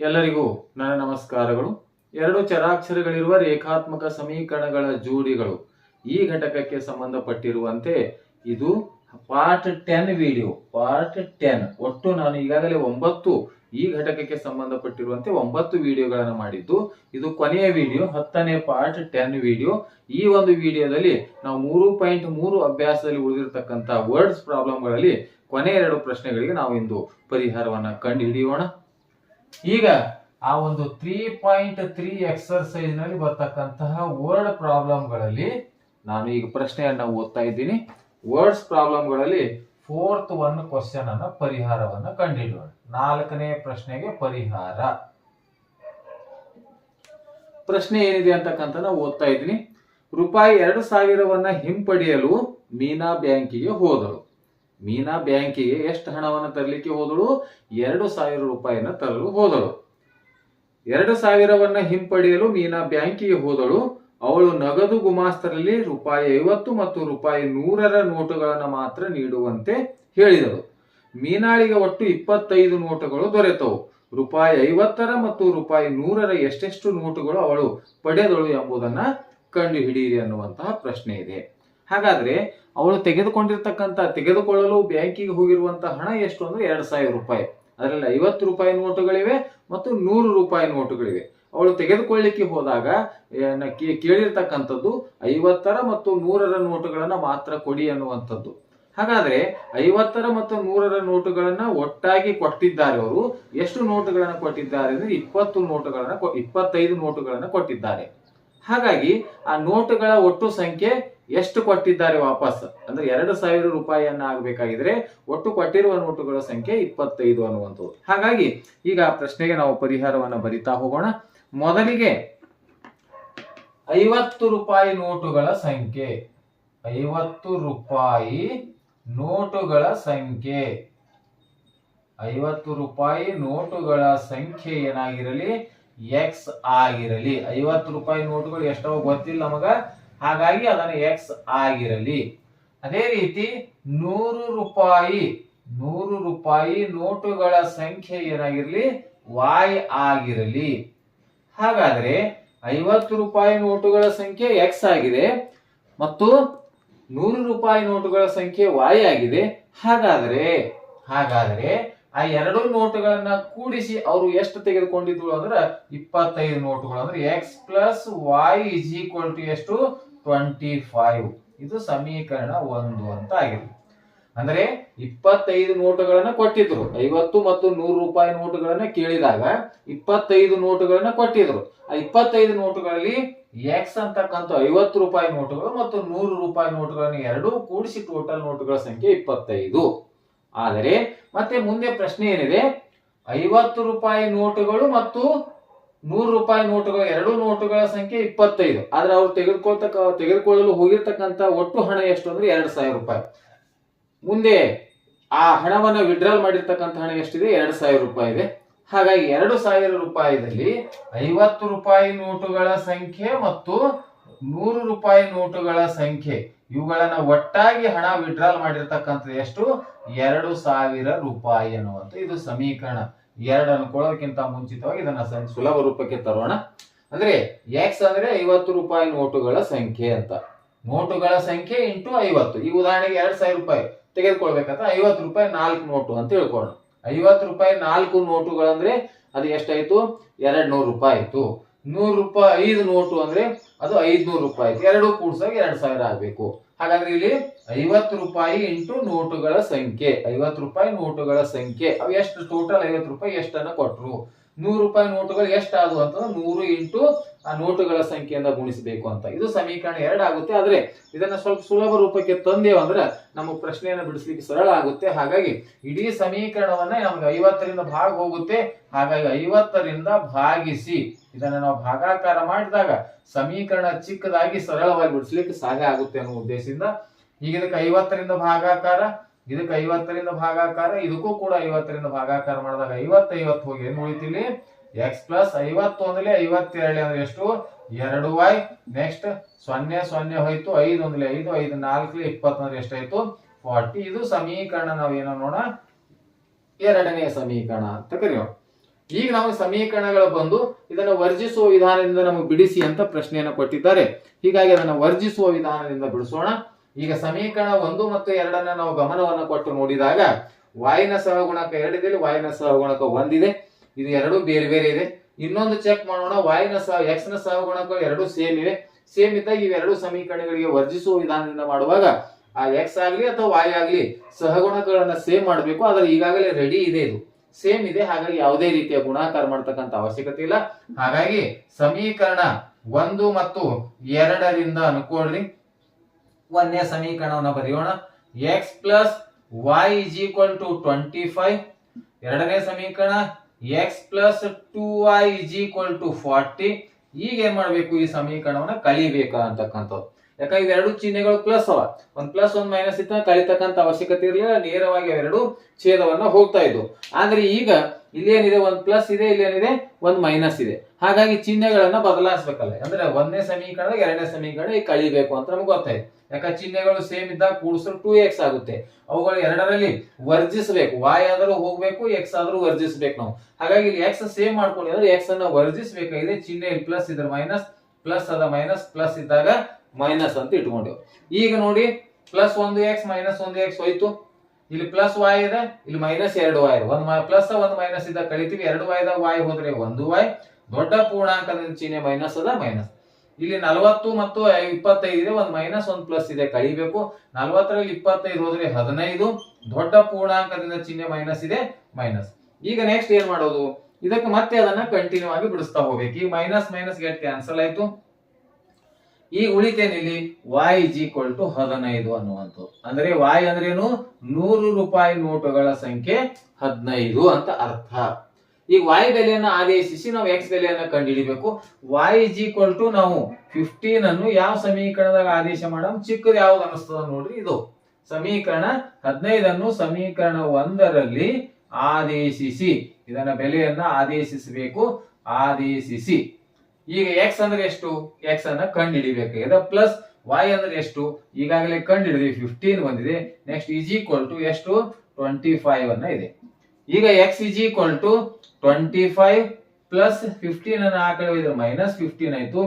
ಎಲ್ಲರಿಗೂ ನನ್ನ ನಮಸ್ಕಾರಗಳು. ಎರಡು ಚರಾಕ್ಷರಗಳಿರುವ ರೇಖಾತ್ಮಕ ಸಮೀಕರಣಗಳ ಜೋಡಿಗಳು ಈ ಘಟಕಕ್ಕೆ ಸಂಬಂಧಪಟ್ಟಿರುವಂತೆ ಇದು part ten video part ten ಒಟ್ಟು ನಾನು ಈಗಾಗಲೇ ಒಂಬತ್ತು ಈ ಘಟಕಕ್ಕೆ ಸಂಬಂಧಪಟ್ಟಿರುವಂತೆ ಒಂಬತ್ತು ವಿಡಿಯೋಗಳನ್ನು ಮಾಡಿದ್ದು. ಇದು ಕೊನೆಯ ವಿಡಿಯೋ ಹತ್ತನೇ ಪಾರ್ಟ್ ಟೆನ್ ವಿಡಿಯೋ ಈ ಒಂದು ವಿಡಿಯೋದಲ್ಲಿ ನಾವು ಮೂರು ಪಾಯಿಂಟ್ ಮೂರು ಅಭ್ಯಾಸದಲ್ಲಿ ಉಳಿದಿರತಕ್ಕಂಥ ವರ್ಡ್ಸ್ ಪ್ರಾಬ್ಲಮ್ಗಳಲ್ಲಿ ಕೊನೆ ಎರಡು ಪ್ರಶ್ನೆಗಳಿಗೆ ನಾವು ಇಂದು ಪರಿಹಾರವನ್ನು ಕಂಡು ಹಿಡಿಯೋಣ ಈಗ ಆ ಒಂದು ತ್ರೀ ಪಾಯಿಂಟ್ ತ್ರೀ ಎಕ್ಸರ್ಸೈಸ್ನಲ್ಲಿ ಬರ್ತಕ್ಕಂತಹ ವರ್ಡ್ ಪ್ರಾಬ್ಲಮ್ಗಳಲ್ಲಿ ನಾನು ಈಗ ಪ್ರಶ್ನೆಯನ್ನ ಓದ್ತಾ ಇದ್ದೀನಿ. ವರ್ಡ್ಸ್ ಪ್ರಾಬ್ಲಮ್ಗಳಲ್ಲಿ ಫೋರ್ತ್ ಒನ್ ಕ್ವಶನ್ ಅನ್ನ ಪರಿಹಾರವನ್ನ ಕಂಡುಹಿಡಿಯೋಣ ನಾಲ್ಕನೇ ಪ್ರಶ್ನೆಗೆ ಪರಿಹಾರ. ಪ್ರಶ್ನೆ ಏನಿದೆ ಅಂತಕ್ಕಂಥ ಓದ್ತಾ ಇದ್ದೀನಿ. ರೂಪಾಯಿ ಎರಡು ಸಾವಿರವನ್ನ ಹಿಂಪಡೆಯಲು ಮೀನಾ ಬ್ಯಾಂಕಿಗೆ ಹೋದಳು ಮೀನಾ ಬ್ಯಾಂಕಿಗೆ ಎಷ್ಟು ಹಣವನ್ನು ತರಲಿಕ್ಕೆ ಹೋದಳು? ಎರಡು ಸಾವಿರ ರೂಪಾಯಿನ ತರಲು ಹೋದಳು. ಎರಡು ಸಾವಿರವನ್ನು ಹಿಂಪಡೆಯಲು ಮೀನಾ ಬ್ಯಾಂಕಿಗೆ ಹೋದಳು. ಅವಳು ನಗದು ಗುಮಾಸ್ತರಲ್ಲಿ ರೂಪಾಯಿ ಐವತ್ತು ಮತ್ತು ರೂಪಾಯಿ ನೂರರ ನೋಟುಗಳನ್ನು ಮಾತ್ರ ನೀಡುವಂತೆ ಹೇಳಿದಳು. ಮೀನಾಳಿಗೆ ಒಟ್ಟು ಇಪ್ಪತ್ತೈದು ನೋಟುಗಳು ದೊರೆತವು. ರೂಪಾಯಿ ಐವತ್ತರ ಮತ್ತು ರೂಪಾಯಿ ನೂರರ ಎಷ್ಟೆಷ್ಟು ನೋಟುಗಳು ಅವಳು ಪಡೆದಳು ಎಂಬುದನ್ನ ಕಂಡುಹಿಡಿಯಿರಿ ಅನ್ನುವಂತಹ ಪ್ರಶ್ನೆ ಇದೆ. ಹಾಗಾದ್ರೆ ಅವಳು ತೆಗೆದುಕೊಂಡಿರ್ತಕ್ಕಂಥ, ತೆಗೆದುಕೊಳ್ಳಲು ಬ್ಯಾಂಕಿಗೆ ಹೋಗಿರುವಂತಹ ಹಣ ಎಷ್ಟು ಅಂದ್ರೆ ಎರಡ್ ಸಾವಿರ ರೂಪಾಯಿ. ಅದರಲ್ಲಿ ಐವತ್ತು ರೂಪಾಯಿ ನೋಟುಗಳಿವೆ ಮತ್ತು ನೂರು ರೂಪಾಯಿ ನೋಟುಗಳಿವೆ. ಅವಳು ತೆಗೆದುಕೊಳ್ಳಿಕ್ಕೆ ಹೋದಾಗ ಕೇಳಿರ್ತಕ್ಕಂಥದ್ದು ಐವತ್ತರ ಮತ್ತು ನೂರರ ನೋಟುಗಳನ್ನ ಮಾತ್ರ ಕೊಡಿ ಅನ್ನುವಂಥದ್ದು. ಹಾಗಾದ್ರೆ ಐವತ್ತರ ಮತ್ತು ನೂರರ ನೋಟುಗಳನ್ನ ಒಟ್ಟಾಗಿ ಕೊಟ್ಟಿದ್ದಾರೆ ಅವರು. ಎಷ್ಟು ನೋಟುಗಳನ್ನ ಕೊಟ್ಟಿದ್ದಾರೆ ಅಂದ್ರೆ ಇಪ್ಪತ್ತು ನೋಟುಗಳನ್ನ ಇಪ್ಪತ್ತೈದು ನೋಟುಗಳನ್ನ ಕೊಟ್ಟಿದ್ದಾರೆ. ಹಾಗಾಗಿ ಆ ನೋಟುಗಳ ಒಟ್ಟು ಸಂಖ್ಯೆ ಎಷ್ಟು ಕೊಟ್ಟಿದ್ದಾರೆ ವಾಪಸ್? ಅಂದ್ರೆ ಎರಡು ಸಾವಿರ ರೂಪಾಯಿಯನ್ನ ಆಗ್ಬೇಕಾಗಿದ್ರೆ ಒಟ್ಟು ಕೊಟ್ಟಿರುವ ನೋಟುಗಳ ಸಂಖ್ಯೆ ಇಪ್ಪತ್ತೈದು ಅನ್ನುವಂಥದ್ದು. ಹಾಗಾಗಿ ಈಗ ಪ್ರಶ್ನೆಗೆ ನಾವು ಪರಿಹಾರವನ್ನ ಬರಿತಾ ಹೋಗೋಣ. ಮೊದಲಿಗೆ ಐವತ್ತು ರೂಪಾಯಿ ನೋಟುಗಳ ಸಂಖ್ಯೆ. ಐವತ್ತು ರೂಪಾಯಿ ನೋಟುಗಳ ಸಂಖ್ಯೆ. ಐವತ್ತು ರೂಪಾಯಿ ನೋಟುಗಳ ಸಂಖ್ಯೆ ಏನಾಗಿರಲಿ? ಎಕ್ಸ್ ಆಗಿರಲಿ. ಐವತ್ತು ರೂಪಾಯಿ ನೋಟುಗಳು ಎಷ್ಟೋ ಗೊತ್ತಿಲ್ಲ ನಮಗ ಹಾಗಾಗಿ ಅದನ್ನು ಎಕ್ಸ್ ಆಗಿರಲಿ. ಅದೇ ರೀತಿ ನೂರು ರೂಪಾಯಿ ನೂರು ರೂಪಾಯಿ ನೋಟುಗಳ ಸಂಖ್ಯೆ ಏನಾಗಿರಲಿ? ವಾಯ್ ಆಗಿರಲಿ. ಹಾಗಾದ್ರೆ ಐವತ್ತು ರೂಪಾಯಿ ನೋಟುಗಳ ಸಂಖ್ಯೆ ಎಕ್ಸ್ ಆಗಿದೆ ಮತ್ತು ನೂರು ರೂಪಾಯಿ ನೋಟುಗಳ ಸಂಖ್ಯೆ ವಾಯ್ ಆಗಿದೆ. ಹಾಗಾದ್ರೆ ಹಾಗಾದ್ರೆ ಆ ಎರಡು ನೋಟುಗಳನ್ನ ಕೂಡಿಸಿ ಅವರು ಎಷ್ಟು ತೆಗೆದುಕೊಂಡಿದ್ರು ಅಂದ್ರೆ ಇಪ್ಪತ್ತೈದು ನೋಟುಗಳು. ಅಂದ್ರೆ X plus Y is equal to ಎಷ್ಟು? ಟ್ವೆಂಟಿ ಫೈವ್ ಇದು ಸಮೀಕರಣ ಒಂದು ಅಂತ ಆಗಿದೆ. ಅಂದ್ರೆ ಇಪ್ಪತ್ತೈದು ನೋಟುಗಳನ್ನ ಕೊಟ್ಟಿದ್ರು. ಐವತ್ತು ಮತ್ತು ನೂರು ರೂಪಾಯಿ ನೋಟುಗಳನ್ನ ಕೇಳಿದಾಗ ಇಪ್ಪತ್ತೈದು ನೋಟುಗಳನ್ನ ಕೊಟ್ಟಿದ್ರು. ಆ ಇಪ್ಪತ್ತೈದು ನೋಟುಗಳಲ್ಲಿ ಎಕ್ಸ್ ಅಂತಕ್ಕಂಥ ಐವತ್ತು ರೂಪಾಯಿ ನೋಟುಗಳು ಮತ್ತು ನೂರು ರೂಪಾಯಿ ನೋಟುಗಳನ್ನು ಎರಡೂ ಕೂಡಿಸಿ ಟೋಟಲ್ ನೋಟುಗಳ ಸಂಖ್ಯೆ ಇಪ್ಪತ್ತೈದು. ಆದರೆ ಮತ್ತೆ ಮುಂದೆ ಪ್ರಶ್ನೆ ಏನಿದೆ? ಐವತ್ತು ರೂಪಾಯಿ ನೋಟುಗಳು ಮತ್ತು ನೂರು ರೂಪಾಯಿ ನೋಟುಗಳು, ಎರಡು ನೋಟುಗಳ ಸಂಖ್ಯೆ ಇಪ್ಪತ್ತೈದು. ಆದ್ರೆ ಅವ್ರು ತೆಗೆದುಕೊಳ್ತಕ್ಕ, ತೆಗೆದುಕೊಳ್ಳಲು ಹೋಗಿರ್ತಕ್ಕಂತ ಒಟ್ಟು ಹಣ ಎಷ್ಟು ಅಂದ್ರೆ ಎರಡು ಸಾವಿರ ರೂಪಾಯಿ. ಮುಂದೆ ಆ ಹಣವನ್ನ ವಿಡ್ರಾಲ್ ಮಾಡಿರ್ತಕ್ಕಂಥ ಹಣ ಎಷ್ಟಿದೆ? ಎರಡು ಸಾವಿರ ರೂಪಾಯಿ ಇದೆ. ಹಾಗಾಗಿ ಎರಡು ಸಾವಿರ ರೂಪಾಯಿದಲ್ಲಿ ಐವತ್ತು ರೂಪಾಯಿ ನೋಟುಗಳ ಸಂಖ್ಯೆ ಮತ್ತು ನೂರು ರೂಪಾಯಿ ನೋಟುಗಳ ಸಂಖ್ಯೆ. ಇವುಗಳನ್ನ ಒಟ್ಟಾಗಿ ಹಣ ವಿಡ್ರಾಲ್ ಮಾಡಿರ್ತಕ್ಕಂಥದ್ದು ಎಷ್ಟು? ಎರಡು ಸಾವಿರ ರೂಪಾಯಿ ಅನ್ನುವಂಥ ಇದು ಸಮೀಕರಣ. ಎರಡು ಅನ್ಕೊಳ್ಳೋದಕ್ಕಿಂತ ಮುಂಚಿತವಾಗಿ ಇದನ್ನ ಸುಲಭ ರೂಪಕ್ಕೆ ತರೋಣ. ಅಂದ್ರೆ ಎಕ್ಸ್ ಅಂದ್ರೆ ಐವತ್ತು ರೂಪಾಯಿ ನೋಟುಗಳ ಸಂಖ್ಯೆ ಅಂತ. ನೋಟುಗಳ ಸಂಖ್ಯೆ ಇಂಟು ಐವತ್ತು. ಈ ಉದಾಹರಣೆಗೆ ಎರಡ್ ಸಾವಿರ ರೂಪಾಯಿ ತೆಗೆದುಕೊಳ್ಬೇಕಂತ ಐವತ್ತು ರೂಪಾಯಿ ನಾಲ್ಕು ನೋಟು ಅಂತ ತಿಳ್ಕೊಳ್ಳೋಣ. ಐವತ್ತು ರೂಪಾಯಿ ನಾಲ್ಕು ನೋಟುಗಳಂದ್ರೆ ಅದು ಎಷ್ಟಾಯ್ತು? ಎರಡ್ ನೂರು ರೂಪಾಯಿ ಆಯ್ತು. ನೂರು ರೂಪಾಯಿ, ಐದು ನೋಟು ಅಂದ್ರೆ ಅದು ಐದ್ನೂರು ರೂಪಾಯಿ ಎರಡು ಕೂಡ್ಸಾಗ ಎರಡ್ ಸಾವಿರ ಆಗ್ಬೇಕು. ಹಾಗಾದ್ರೆ ಇಲ್ಲಿ ಐವತ್ತು ರೂಪಾಯಿ ಇಂಟು ನೋಟುಗಳ ಸಂಖ್ಯೆ. ಐವತ್ತು ರೂಪಾಯಿ ನೋಟುಗಳ ಸಂಖ್ಯೆ. ಅವು ಎಷ್ಟು ಟೋಟಲ್ ಐವತ್ತು ರೂಪಾಯಿ ಎಷ್ಟನ್ನ ಕೊಟ್ರು? ನೂರು ರೂಪಾಯಿ ನೋಟುಗಳು ಎಷ್ಟಾದವು ಅಂತಂದ್ರೆ ನೂರು ಇಂಟು ಆ ನೋಟುಗಳ ಸಂಖ್ಯೆಯಿಂದ ಗುಣಿಸಬೇಕು ಅಂತ. ಇದು ಸಮೀಕರಣ ಎರಡಾಗುತ್ತೆ ಆದ್ರೆ ಇದನ್ನ ಸ್ವಲ್ಪ ಸುಲಭ ರೂಪಕ್ಕೆ ತಂದೇವು ಅಂದ್ರೆ ನಮ್ಮ ಪ್ರಶ್ನೆಯನ್ನು ಬಿಡಿಸ್ಲಿಕ್ಕೆ ಸರಳ ಆಗುತ್ತೆ. ಹಾಗಾಗಿ ಇಡೀ ಸಮೀಕರಣವನ್ನ ನಮ್ಗೆ ಐವತ್ತರಿಂದ ಭಾಗ ಹೋಗುತ್ತೆ. ಹಾಗಾಗಿ ಐವತ್ತರಿಂದ ಭಾಗಿಸಿ ಇದನ್ನ ನಾವು ಭಾಗಾಕಾರ ಮಾಡಿದಾಗ ಸಮೀಕರಣ ಚಿಕ್ಕದಾಗಿ ಸರಳವಾಗಿ ಬಿಡಿಸ್ಲಿಕ್ಕೆ ಸಾಧ್ಯ ಆಗುತ್ತೆ ಅನ್ನೋ ಉದ್ದೇಶದಿಂದ ಈಗ ಇದಕ್ಕೆ ಐವತ್ತರಿಂದ ಭಾಗಾಕಾರ, ಇದಕ್ಕೆ ಐವತ್ತರಿಂದ ಭಾಗಾಕಾರ, ಇದಕ್ಕೂ ಕೂಡ ಐವತ್ತರಿಂದ ಭಾಗಾಕಾರ ಮಾಡಿದಾಗ ಐವತ್ತೈವತ್ತು ಐವತ್ತು ಹೋಗಿ ಏನ್ ಉಳಿತಿಲ್ಲಿ ಎಕ್ಸ್ ಪ್ಲಸ್ ಐವತ್ತು ಅಂದ್ರೆ ಐವತ್ತೆರಡು ಅಂದ್ರೆ ಎಷ್ಟು? ಎರಡು ವೈ ನೆಕ್ಸ್ಟ್ ಸೊನ್ನೆ ಸೊನ್ನೆ ಹೋಯ್ತು, ಐದು ಒಂದ್ಲೆ ಐದು ಐದು ನಾಲ್ಕು ಇಪ್ಪತ್ತು ಅಂದ್ರೆ ಎಷ್ಟಾಯ್ತು? ಫಾರ್ಟಿ. ಇದು ಸಮೀಕರಣ ನಾವೇನೋ ನೋಡ ಎರಡನೇ ಸಮೀಕರಣ ಅಂತ ಕರೆಯೋಣ ಈಗ ನಾವು ಸಮೀಕರಣಗಳು ಬಂದು ಇದನ್ನು ವರ್ಜಿಸುವ ವಿಧಾನದಿಂದ ನಮಗೆ ಬಿಡಿಸಿ ಅಂತ ಪ್ರಶ್ನೆಯನ್ನು ಕೊಟ್ಟಿದ್ದಾರೆ. ಹೀಗಾಗಿ ಅದನ್ನು ವರ್ಜಿಸುವ ವಿಧಾನದಿಂದ ಬಿಡಿಸೋಣ. ಈಗ ಸಮೀಕರಣ ಒಂದು ಮತ್ತು ಎರಡನ್ನ ನಾವು ಗಮನವನ್ನು ಕೊಟ್ಟು ನೋಡಿದಾಗ ವಾಯಿನ ಸಹಗುಣಕ ಎರಡಿದೆ ವಾಯಿನ ಸಹಗುಣಕ ಒಂದಿದೆ. ಇದು ಎರಡು ಬೇರೆ ಬೇರೆ ಇದೆ. ಇನ್ನೊಂದು ಚೆಕ್ ಮಾಡೋಣ. ವಾಯಿನ ಸಹ ಎಕ್ಸ್ನ ಸಹಗುಣಕ ಎರಡು ಸೇಮ್ ಇವೆ. ಸೇಮ್ ಇದ್ದಾಗ ಇವೆರಡು ಸಮೀಕರಣಗಳಿಗೆ ವರ್ಜಿಸುವ ವಿಧಾನದಿಂದ ಮಾಡುವಾಗ ಆ ಎಕ್ಸ್ ಆಗ್ಲಿ ಅಥವಾ ವಾಯ್ ಆಗ್ಲಿ ಸಹಗುಣಕಗಳನ್ನ ಸೇಮ್ ಮಾಡಬೇಕು. ಆದ್ರೆ ಈಗಾಗಲೇ ರೆಡಿ ಇದೆ ಇದು. ಸೇಮ್ ಇದೆ. ಹಾಗಾಗಿ ಯಾವುದೇ ರೀತಿಯ ಗುಣಾಕಾರ ಮಾಡ್ತಕ್ಕಂತ ಅವಶ್ಯಕತೆ ಇಲ್ಲ. ಹಾಗಾಗಿ ಸಮೀಕರಣ ಒಂದು ಮತ್ತು ಎರಡರಿಂದ ಅನ್ಕೊಳ್ರಿ ಒಂದೇ ಸಮೀಕರಣವನ್ನು ಬರೆಯೋಣ. X plus Y is equal to twenty five ಎರಡನೇ ಸಮೀಕರಣ X plus two Y is equal to forty ಈಗ ಏನ್ ಮಾಡ್ಬೇಕು ಈ ಸಮೀಕರಣವನ್ನ ಕಲಿಬೇಕು ಅಂತಕ್ಕಂಥದ್ದು ಯಾಕಂದ್ರೆ ಇವೆರಡು ಚಿಹ್ನೆಗಳು ಪ್ಲಸ್ ಅವ. ಒಂದ್ ಪ್ಲಸ್ ಒಂದ್ ಮೈನಸ್ ಇತ್ತ ಕಲಿತಕ್ಕಂತ ಅವಶ್ಯಕತೆ ಇರಲಿಲ್ಲ, ನೇರವಾಗಿ ಅವೆರಡು ಛೇದವನ್ನ ಹೋಗ್ತಾ ಇದ್ವು. ಆದ್ರೆ ಈಗ ಇಲ್ಲೇನಿದೆ, ಒಂದ್ ಪ್ಲಸ್ ಇದೆ, ಇಲ್ಲೇನಿದೆ, ಒಂದ್ ಮೈನಸ್ ಇದೆ. ಹಾಗಾಗಿ ಚಿಹ್ನೆಗಳನ್ನ ಬದಲಾಯಿಸ್ಬೇಕಲ್ಲ. ಅಂದ್ರೆ ಒಂದನೇ ಸಮೀಕರಣ ಎರಡನೇ ಸಮೀಕರಣ ಈಗ ಕಳಿಬೇಕು ಅಂತ ನಮ್ಗೆ ಗೊತ್ತಾಯ್ತು. ಯಾಕಂದ್ರೆ ಚಿಹ್ನೆಗಳು ಸೇಮ್ ಇದ್ದಾಗ ಕೂಡಿಸಿದ್ರೆ ಟೂ ಎಕ್ಸ್ ಆಗುತ್ತೆ. ಅವುಗಳು ಎರಡರಲ್ಲಿ ವರ್ಜಿಸಬೇಕು. ವಾಯ್ ಆದ್ರೂ ಹೋಗ್ಬೇಕು ಎಕ್ಸ್ ಆದ್ರೂ ವರ್ಜಿಸ್ಬೇಕು ನಾವು. ಹಾಗಾಗಿ ಇಲ್ಲಿ ಎಕ್ಸ್ ಸೇಮ್ ಮಾಡ್ಕೊಂಡಿದ್ರೆ ಎಕ್ಸ್ ಅನ್ನ ವರ್ಜಿಸಬೇಕಾಗಿದೆ. ಚಿಹ್ನೆ ಪ್ಲಸ್ ಇದ್ರೆ ಮೈನಸ್ ಪ್ಲಸ್ ಅದ ಮೈನಸ್ ಪ್ಲಸ್ ಇದ್ದಾಗ ಮೈನಸ್ ಅಂತ ಇಟ್ಕೊಂಡೆವು. ಈಗ ನೋಡಿ ಪ್ಲಸ್ ಒಂದು ಎಕ್ಸ್ ಮೈನಸ್ ಒಂದು ಎಕ್ಸ್ ಹೋಯ್ತು. ಇಲ್ಲಿ ಪ್ಲಸ್ ವಾಯ್ ಇದೆ, ಇಲ್ಲಿ ಮೈನಸ್ ಎರಡು ವಾಯ್ ಒಂದು ಪ್ಲಸ್ ಒಂದು ಮೈನಸ್ ಇದ್ದಾಗ ಕಳಿತೀವಿ, ಎರಡು ವಾಯ್ದಾಗ ವಾಯ್ ಹೋದ್ರೆ ಒಂದು ವಾಯ್ ದೊಡ್ಡ ಪೂರ್ಣಾಂಕದ ಚಿಹ್ನೆ ಮೈನಸ್ ಅದ ಮೈನಸ್ ಇಲ್ಲಿ ನಲವತ್ತು ಮತ್ತು ಇಪ್ಪತ್ತೈದು ಇದೆ, ಒಂದು ಮೈನಸ್ ಒಂದು ಪ್ಲಸ್ ಇದೆ, ಕಳಿಬೇಕು. ನಲ್ವತ್ತರಲ್ಲಿ ಇಪ್ಪತ್ತೈದು ಹೋದ್ರೆ ಹದಿನೈದು, ದೊಡ್ಡ ಪೂರ್ಣಾಂಕದಿಂದ ಚಿಹ್ನೆ ಮೈನಸ್ ಇದೆ ಮೈನಸ್ ಈಗ ನೆಕ್ಸ್ಟ್ ಏನ್ ಮಾಡೋದು? ಇದಕ್ಕೆ ಮತ್ತೆ ಅದನ್ನ ಕಂಟಿನ್ಯೂ ಆಗಿ ಬಿಡಿಸ್ತಾ ಹೋಗ್ಬೇಕು. ಈಗ ಮೈನಸ್ ಮೈನಸ್ ಗೆಟ್ ಕ್ಯಾನ್ಸಲ್ ಆಯ್ತು. ಈಗ ಉಳಿತೇನಿಲ್ಲಿ ವಾಯ್ ಇಸ್ ಈಕ್ವಲ್ ಟು ಹದಿನೈದು ಅನ್ನುವಂಥದ್ದು. ಅಂದ್ರೆ ವಾಯ್ ಅಂದ್ರೆ ಏನು? ನೂರು ರೂಪಾಯಿ ನೋಟುಗಳ ಸಂಖ್ಯೆ ಹದಿನೈದು ಅಂತ ಅರ್ಥ. ಈಗ ವಾಯ್ ಬೆಲೆಯನ್ನು ಆದೇಶಿಸಿ ನಾವು ಎಕ್ಸ್ ಬೆಲೆಯನ್ನು ಕಂಡುಹಿಡಿಬೇಕು. ವಾಯ್ ಇಸ್ ಈಕ್ವಲ್ ಟು ನಾವು ಫಿಫ್ಟೀನ್ ಅನ್ನು ಯಾವ ಸಮೀಕರಣದಾಗ ಆದೇಶ ಮಾಡೋ ಚಿಕ್ಕದು ಯಾವ್ದು ಅನಿಸ್ತದ ನೋಡ್ರಿ ಇದು. ಸಮೀಕರಣ ಹದಿನೈದನ್ನು ಸಮೀಕರಣ ಒಂದರಲ್ಲಿ ಆದೇಶಿಸಿ. ಇದನ್ನ ಬೆಲೆಯನ್ನ ಆದೇಶಿಸಬೇಕು. ಆದೇಶಿಸಿ. ಈಗ ಎಕ್ಸ್ ಅಂದ್ರೆ ಎಷ್ಟು? ಎಕ್ಸ್ ಅನ್ನ ಕಂಡು ಹಿಡಿಬೇಕಾಗಿದೆ ಪ್ಲಸ್ ವೈ ಅಂದ್ರೆ ಎಷ್ಟು? ಈಗಾಗಲೇ ಕಂಡು ಹಿಡಿದ್ವಿ ಫಿಫ್ಟೀನ್ ಬಂದಿದೆ. ನೆಕ್ಸ್ಟ್ ಇಜ್ ಈಕ್ವಲ್ ಟು ಎಷ್ಟು? ಟ್ವೆಂಟಿ ಫೈವ್ ಅನ್ನ ಇದೆ. ಈಗ X is equal to twenty five plus fifteen ಅನ್ನ ಕಡೆ ಇದ್ರೆ ಮೈನಸ್ ಫಿಫ್ಟೀನ್ ಆಯ್ತು.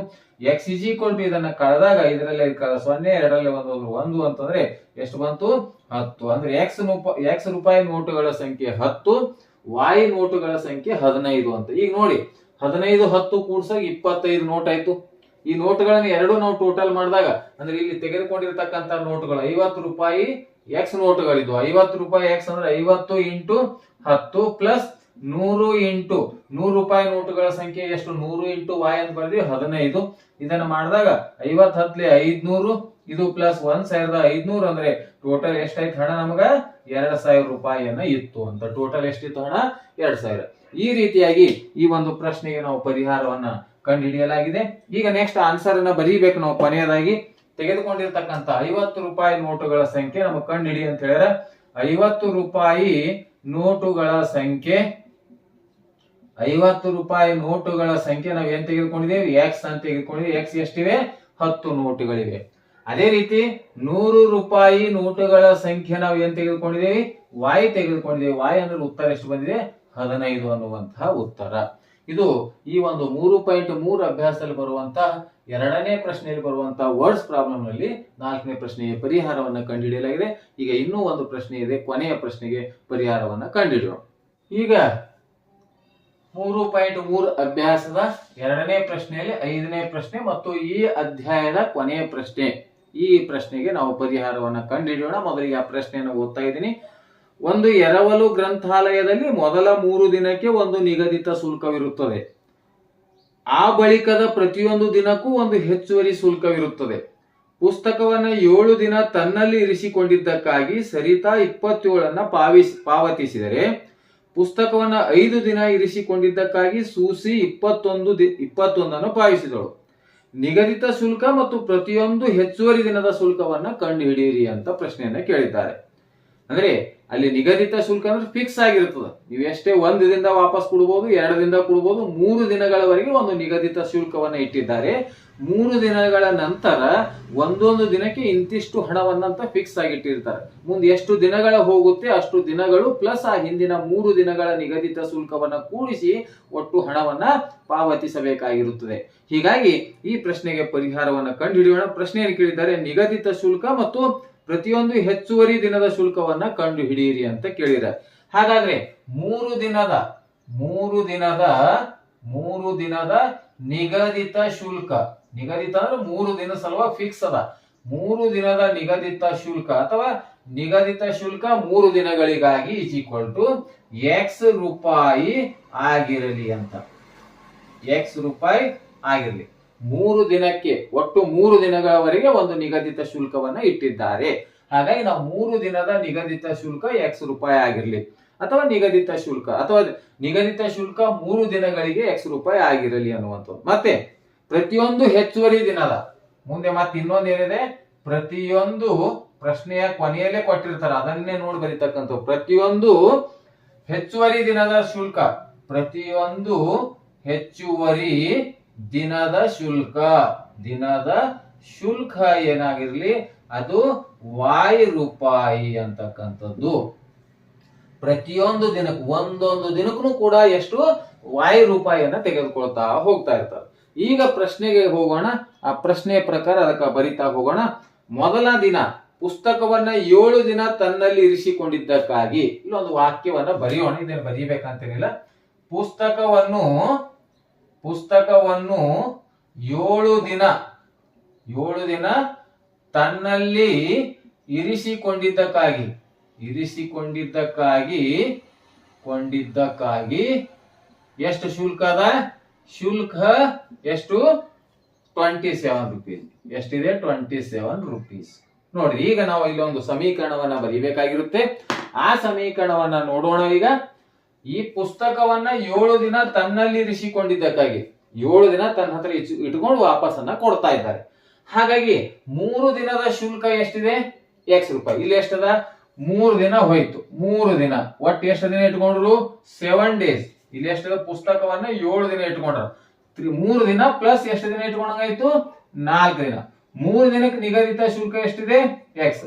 ಎಕ್ಸ್ ಇಜ್ ಈಕ್ವಲ್ ಟು ಇದನ್ನ ಕಳೆದಾಗ ಇದರಲ್ಲಿ ಸೊನ್ನೆ, ಎರಡರಲ್ಲಿ ಒಂದು ಒಂದು ಅಂತಂದ್ರೆ ಎಷ್ಟು ಬಂತು? ಹತ್ತು. ಅಂದ್ರೆ ಎಕ್ಸ್ ಎಕ್ಸ್ ರೂಪಾಯಿ ನೋಟುಗಳ ಸಂಖ್ಯೆ ಹತ್ತು ವಾಯ್ ನೋಟುಗಳ ಸಂಖ್ಯೆ ಹದಿನೈದು ಅಂತ. ಈಗ ನೋಡಿ ಹದಿನೈದು ಹತ್ತು ಕೂಡ್ಸಾಗ ಇಪ್ಪತ್ತೈದು ನೋಟ್ ಆಯ್ತು. ಈ ನೋಟ್ಗಳನ್ನ ಎರಡು ನಾವು ಟೋಟಲ್ ಮಾಡಿದಾಗ, ಅಂದ್ರೆ ಇಲ್ಲಿ ತೆಗೆದುಕೊಂಡಿರ್ತಕ್ಕಂಥ ನೋಟ್ಗಳು ಐವತ್ತು ರೂಪಾಯಿ ಎಕ್ಸ್ ನೋಟ್ಗಳಿದ್ವು ಐವತ್ತು ರೂಪಾಯಿ ಎಕ್ಸ್ ಅಂದ್ರೆ ಐವತ್ತು ಇಂಟು ಹತ್ತು ಪ್ಲಸ್ ನೂರು ಇಂಟು, ನೂರು ರೂಪಾಯಿ ನೋಟುಗಳ ಸಂಖ್ಯೆ ಎಷ್ಟು? ನೂರು ಇಂಟು ವಾಯ್ ಅಂತ ಬರೆದಿವಿ, ಹದಿನೈದು. ಇದನ್ನ ಮಾಡಿದಾಗ ಐವತ್ ಹತ್ಲೆ ಐದ್ನೂರು ಇದು ಪ್ಲಸ್ ಒಂದ್ ಸಾವಿರದ ಐದ್ನೂರು ಅಂದ್ರೆ ಟೋಟಲ್ ಎಷ್ಟಾಯ್ತು ಹಣ ನಮಗ? ಎರಡ್ ಸಾವಿರ ರೂಪಾಯಿಯನ್ನ ಇತ್ತು ಅಂತ. ಟೋಟಲ್ ಎಷ್ಟಿತ್ತು ಹಣ? ಎರಡ್ ಸಾವಿರ. ಈ ರೀತಿಯಾಗಿ ಈ ಒಂದು ಪ್ರಶ್ನೆಗೆ ನಾವು ಪರಿಹಾರವನ್ನ ಕಂಡುಹಿಡಿಯಲಾಗಿದೆ. ಈಗ ನೆಕ್ಸ್ಟ್ ಆನ್ಸರ್ ಅನ್ನ ಬರೀಬೇಕು ನಾವು ಕೊನೆಯದಾಗಿ. ತೆಗೆದುಕೊಂಡಿರ್ತಕ್ಕಂತ ಐವತ್ತು ರೂಪಾಯಿ ನೋಟುಗಳ ಸಂಖ್ಯೆ ನಮಗೆ ಕಂಡುಹಿಡಿ ಅಂತ ಹೇಳಿದ್ರೆ, ಐವತ್ತು ರೂಪಾಯಿ ನೋಟುಗಳ ಸಂಖ್ಯೆ, ಐವತ್ತು ರೂಪಾಯಿ ನೋಟುಗಳ ಸಂಖ್ಯೆ ನಾವು ಏನ್ ತೆಗೆದುಕೊಂಡಿದ್ದೇವೆ? ಎಕ್ಸ್ ಅಂತ ತೆಗೆದುಕೊಂಡಿದ್ದೇವೆ. ಎಕ್ಸ್ ಎಷ್ಟಿವೆ? ಹತ್ತು ನೋಟುಗಳಿವೆ. ಅದೇ ರೀತಿ ನೂರು ರೂಪಾಯಿ ನೋಟುಗಳ ಸಂಖ್ಯೆ ನಾವು ಏನ್ ತೆಗೆದುಕೊಂಡಿದ್ದೀವಿ? ವಾಯ್ ತೆಗೆದುಕೊಂಡಿದ್ದೀವಿ. ವಾಯ್ ಅಂದ್ರೆ ಉತ್ತರ ಎಷ್ಟು ಬಂದಿದೆ? ಹದಿನೈದು ಅನ್ನುವಂತಹ ಉತ್ತರ. ಇದು ಈ ಒಂದು ಮೂರು ಪಾಯಿಂಟ್ ಮೂರು ಅಭ್ಯಾಸದಲ್ಲಿ ಬರುವಂತ ಎರಡನೇ ಪ್ರಶ್ನೆಯಲ್ಲಿ ಬರುವಂತಹ ವರ್ಡ್ಸ್ ಪ್ರಾಬ್ಲಮ್ನಲ್ಲಿ ನಾಲ್ಕನೇ ಪ್ರಶ್ನೆಗೆ ಪರಿಹಾರವನ್ನು ಕಂಡುಹಿಡಿಯಲಾಗಿದೆ. ಈಗ ಇನ್ನೂ ಒಂದು ಪ್ರಶ್ನೆ ಇದೆ. ಕೊನೆಯ ಪ್ರಶ್ನೆಗೆ ಪರಿಹಾರವನ್ನು ಕಂಡುಹಿಡಿಯೋಣ. ಈಗ ಮೂರು ಪಾಯಿಂಟ್ ಮೂರು ಅಭ್ಯಾಸದ ಎರಡನೇ ಪ್ರಶ್ನೆಯಲ್ಲಿ ಐದನೇ ಪ್ರಶ್ನೆ ಮತ್ತು ಈ ಅಧ್ಯಾಯದ ಕೊನೆಯ ಪ್ರಶ್ನೆ. ಈ ಪ್ರಶ್ನೆಗೆ ನಾವು ಪರಿಹಾರವನ್ನು ಕಂಡುಹಿಡಿಯೋಣ. ಮೊದಲಿಗೆ ಆ ಪ್ರಶ್ನೆಯನ್ನು ಓದ್ತಾ ಇದ್ದೀನಿ. ಒಂದು ಎರವಲು ಗ್ರಂಥಾಲಯದಲ್ಲಿ ಮೊದಲ ಮೂರು ದಿನಕ್ಕೆ ಒಂದು ನಿಗದಿತ ಶುಲ್ಕವಿರುತ್ತದೆ. ಆ ಬಳಿಕದ ಪ್ರತಿಯೊಂದು ದಿನಕ್ಕೂ ಒಂದು ಹೆಚ್ಚುವರಿ ಶುಲ್ಕವಿರುತ್ತದೆ. ಪುಸ್ತಕವನ್ನ ಏಳು ದಿನ ತನ್ನಲ್ಲಿ ಇರಿಸಿಕೊಂಡಿದ್ದಕ್ಕಾಗಿ ಸರಿತಾ ಇಪ್ಪತ್ತೇಳನ್ನ ಪಾವಿಸ್, ಪಾವತಿಸಿದರೆ ಪುಸ್ತಕವನ್ನ ಐದು ದಿನ ಇರಿಸಿಕೊಂಡಿದ್ದಕ್ಕಾಗಿ ಸೂಸಿ ಇಪ್ಪತ್ತೊಂದು ದಿ, ಇಪ್ಪತ್ತೊಂದನ್ನು ಪಾವಿಸಿದಳು ನಿಗದಿತ ಶುಲ್ಕ ಮತ್ತು ಪ್ರತಿಯೊಂದು ಹೆಚ್ಚುವರಿ ದಿನದ ಶುಲ್ಕವನ್ನ ಕಂಡುಹಿಡಿಯಿರಿ ಅಂತ ಪ್ರಶ್ನೆಯನ್ನ ಕೇಳಿದ್ದಾರೆ. ಅಂದ್ರೆ ಅಲ್ಲಿ ನಿಗದಿತ ಶುಲ್ಕ ಅಂದ್ರೆ ಫಿಕ್ಸ್ ಆಗಿರ್ತದೆ. ನೀವು ಎಷ್ಟೇ ಒಂದು ದಿನದ ವಾಪಸ್ ಕೊಡ್ಬೋದು, ಎರಡು ದಿನದ ಕೊಡ್ಬೋದು, ಮೂರು ದಿನಗಳವರೆಗೆ ಒಂದು ನಿಗದಿತ ಶುಲ್ಕವನ್ನ ಇಟ್ಟಿದ್ದಾರೆ. ಮೂರು ದಿನಗಳ ನಂತರ ಒಂದೊಂದು ದಿನಕ್ಕೆ ಇಂತಿಷ್ಟು ಹಣವನ್ನಂತ ಫಿಕ್ಸ್ ಆಗಿಟ್ಟಿರ್ತಾರೆ. ಮುಂದೆ ಎಷ್ಟು ದಿನಗಳ ಹೋಗುತ್ತೆ, ಅಷ್ಟು ದಿನಗಳು ಪ್ಲಸ್ ಆ ಹಿಂದಿನ ಮೂರು ದಿನಗಳ ನಿಗದಿತ ಶುಲ್ಕವನ್ನ ಕೂಡಿಸಿ ಒಟ್ಟು ಹಣವನ್ನ ಪಾವತಿಸಬೇಕಾಗಿರುತ್ತದೆ. ಹೀಗಾಗಿ ಈ ಪ್ರಶ್ನೆಗೆ ಪರಿಹಾರವನ್ನು ಕಂಡುಹಿಡಿಯೋಣ. ಪ್ರಶ್ನೆಯನ್ನು ಕೇಳಿದ್ದಾರೆ? ನಿಗದಿತ ಶುಲ್ಕ ಮತ್ತು ಪ್ರತಿಯೊಂದು ಹೆಚ್ಚುವರಿ ದಿನದ ಶುಲ್ಕವನ್ನ ಕಂಡು ಹಿಡಿಯಿರಿ ಅಂತ ಕೇಳಿದ್ದಾರೆ. ಹಾಗಾದ್ರೆ ಮೂರು ದಿನದ ಮೂರು ದಿನದ ಮೂರು ದಿನದ ನಿಗದಿತ ಶುಲ್ಕ ನಿಗದಿತ ಅಂದ್ರೆ ಮೂರು ದಿನ ಸಲುವಾಗಿ ಫಿಕ್ಸ್ ಅದ. ಮೂರು ದಿನದ ನಿಗದಿತ ಶುಲ್ಕ ಅಥವಾ ನಿಗದಿತ ಶುಲ್ಕ ಮೂರು ದಿನಗಳಿಗಾಗಿ ಇಸ್ ಈಕ್ವಲ್ ಟು ಎಕ್ಸ್ ರೂಪಾಯಿ ಆಗಿರಲಿ ಅಂತ. ಎಕ್ಸ್ ರೂಪಾಯಿ ಆಗಿರಲಿ. ಮೂರು ದಿನಕ್ಕೆ, ಒಟ್ಟು ಮೂರು ದಿನಗಳವರೆಗೆ ಒಂದು ನಿಗದಿತ ಶುಲ್ಕವನ್ನ ಇಟ್ಟಿದ್ದಾರೆ. ಹಾಗಾಗಿ ನಾವು ಮೂರು ದಿನದ ನಿಗದಿತ ಶುಲ್ಕ ಎಕ್ಸ್ ರೂಪಾಯಿ ಆಗಿರಲಿ. ಅಥವಾ ನಿಗದಿತ ಶುಲ್ಕ, ಅಥವಾ ನಿಗದಿತ ಶುಲ್ಕ ಮೂರು ದಿನಗಳಿಗೆ ಎಕ್ಸ್ ರೂಪಾಯಿ ಆಗಿರಲಿ ಅನ್ನುವಂಥದ್ದು. ಮತ್ತೆ ಪ್ರತಿಯೊಂದು ಹೆಚ್ಚುವರಿ ದಿನದ ಮುಂದೆ ಮತ್ತೆ ಇನ್ನೊಂದು ಏನಿದೆ? ಪ್ರತಿಯೊಂದು ಪ್ರಶ್ನೆಯ ಕೊನೆಯಲ್ಲೇ ಕೊಟ್ಟಿರ್ತಾರೆ. ಅದನ್ನೇ ನೋಡಿ ಬರೀತಕ್ಕಂಥ ಪ್ರತಿಯೊಂದು ಹೆಚ್ಚುವರಿ ದಿನದ ಶುಲ್ಕ. ಪ್ರತಿಯೊಂದು ಹೆಚ್ಚುವರಿ ದಿನದ ಶುಲ್ಕ. ದಿನದ ಶುಲ್ಕ ಏನಾಗಿರ್ಲಿ? ಅದು ವಾಯ್ ರೂಪಾಯಿ ಅಂತಕ್ಕಂಥದ್ದು. ಪ್ರತಿಯೊಂದು ದಿನಕ್ಕೂ, ಒಂದೊಂದು ದಿನಕ್ಕೂ ಕೂಡ ಎಷ್ಟು? ವಾಯ್ ರೂಪಾಯಿಯನ್ನ ತೆಗೆದುಕೊಳ್ತಾ ಹೋಗ್ತಾ ಇರ್ತಾರೆ. ಈಗ ಪ್ರಶ್ನೆಗೆ ಹೋಗೋಣ. ಆ ಪ್ರಶ್ನೆಯ ಪ್ರಕಾರ ಅದಕ್ಕೆ ಬರಿತಾ ಹೋಗೋಣ. ಮೊದಲ ದಿನ ಪುಸ್ತಕವನ್ನ ಏಳು ದಿನ ತನ್ನಲ್ಲಿ ಇರಿಸಿಕೊಂಡಿದ್ದಕ್ಕಾಗಿ ಇಲ್ಲೊಂದು ವಾಕ್ಯವನ್ನ ಬರೆಯೋಣ. ಇದನ್ನು ಬರೀಬೇಕಂತೇನಿಲ್ಲ. ಪುಸ್ತಕವನ್ನು ಪುಸ್ತಕವನ್ನು ಏಳು ದಿನ ಏಳು ದಿನ ತನ್ನಲ್ಲಿ ಇರಿಸಿಕೊಂಡಿದ್ದಕ್ಕಾಗಿ ಇರಿಸಿಕೊಂಡಿದ್ದಕ್ಕಾಗಿ, ಕೊಂಡಿದ್ದಕ್ಕಾಗಿ, ಎಷ್ಟು ಶುಲ್ಕ ಅದ? ಶುಲ್ಕ ಎಷ್ಟು? ಟ್ವೆಂಟಿ ಸೆವೆನ್ ರುಪೀಸ್ ಎಷ್ಟಿದೆ? ಟ್ವೆಂಟಿ ಸೆವೆನ್ ರುಪೀಸ್ ನೋಡ್ರಿ, ಈಗ ನಾವು ಇಲ್ಲೊಂದು ಸಮೀಕರಣವನ್ನ ಬರೀಬೇಕಾಗಿರುತ್ತೆ. ಆ ಸಮೀಕರಣವನ್ನ ನೋಡೋಣ ಈಗ. ಈ ಪುಸ್ತಕವನ್ನ ಏಳು ದಿನ ತನ್ನಲ್ಲಿ ಇರಿಸಿಕೊಂಡಿದ್ದಕ್ಕಾಗಿ, ಏಳು ದಿನ ತನ್ನ ಹತ್ರ ಇಟ್ಕೊಂಡು ವಾಪಸ್ಸನ್ನ ಕೊಡ್ತಾ ಇದ್ದಾರೆ. ಹಾಗಾಗಿ, ಮೂರು ದಿನದ ಶುಲ್ಕ ಎಷ್ಟಿದೆ? ಎಕ್ಸ್ ರೂಪಾಯಿ. ಇಲ್ಲಿ ಎಷ್ಟದ? ಮೂರು ದಿನ ಹೋಯ್ತು. ಮೂರು ದಿನ. ಒಟ್ಟು ಎಷ್ಟು ದಿನ ಇಟ್ಕೊಂಡ್ರು? ಸೆವೆನ್ ಡೇಸ್ ಇಲ್ಲಿ ಎಷ್ಟು ಪುಸ್ತಕವನ್ನ ಏಳು ದಿನ ಇಟ್ಕೊಂಡ್ರ. ಮೂರು ದಿನ ಪ್ಲಸ್ ಎಷ್ಟು ದಿನ ಇಟ್ಕೊಂಡಂಗಾಯ್ತು? ನಾಲ್ಕು ದಿನ. ಮೂರು ದಿನಕ್ಕೆ ನಿಗದಿತ ಶುಲ್ಕ ಎಷ್ಟಿದೆ? ಎಕ್ಸ್